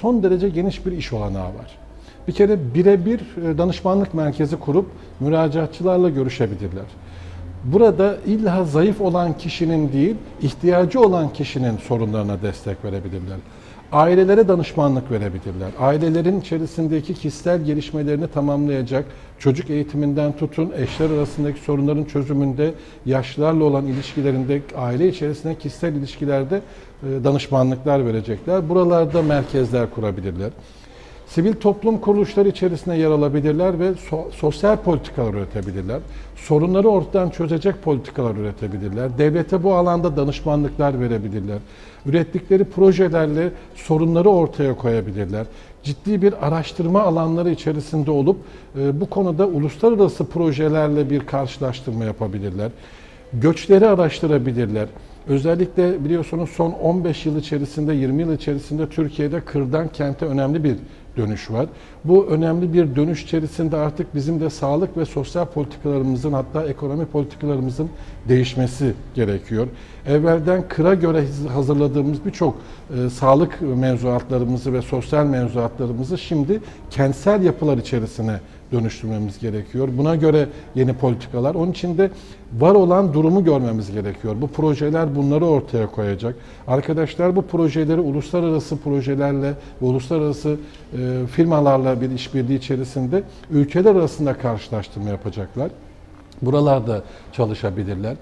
son derece geniş bir iş olanağı var. Bir kere birebir e, danışmanlık merkezi kurup müracaatçılarla görüşebilirler. Burada illa zayıf olan kişinin değil, ihtiyacı olan kişinin sorunlarına destek verebilirler. Ailelere danışmanlık verebilirler. Ailelerin içerisindeki kişisel gelişmelerini tamamlayacak, çocuk eğitiminden tutun, eşler arasındaki sorunların çözümünde, yaşlılarla olan ilişkilerinde, aile içerisinde kişisel ilişkilerde e, danışmanlıklar verecekler. Buralarda merkezler kurabilirler. Sivil toplum kuruluşları içerisinde yer alabilirler ve so- sosyal politikalar üretebilirler. Sorunları ortadan çözecek politikalar üretebilirler. Devlete bu alanda danışmanlıklar verebilirler. Ürettikleri projelerle sorunları ortaya koyabilirler. Ciddi bir araştırma alanları içerisinde olup e, bu konuda uluslararası projelerle bir karşılaştırma yapabilirler. Göçleri araştırabilirler. Özellikle biliyorsunuz son 15 yıl içerisinde, 20 yıl içerisinde Türkiye'de kırdan kente önemli bir dönüş var. Bu önemli bir dönüş içerisinde artık bizim de sağlık ve sosyal politikalarımızın hatta ekonomi politikalarımızın değişmesi gerekiyor. Evvelden kıra göre hazırladığımız birçok e, sağlık mevzuatlarımızı ve sosyal mevzuatlarımızı şimdi kentsel yapılar içerisine dönüştürmemiz gerekiyor. Buna göre yeni politikalar. Onun için de var olan durumu görmemiz gerekiyor. Bu projeler bunları ortaya koyacak. Arkadaşlar bu projeleri uluslararası projelerle ve uluslararası e, firmalarla bir işbirliği içerisinde ülkeler arasında karşılaştırma yapacaklar. Buralarda çalışabilirler.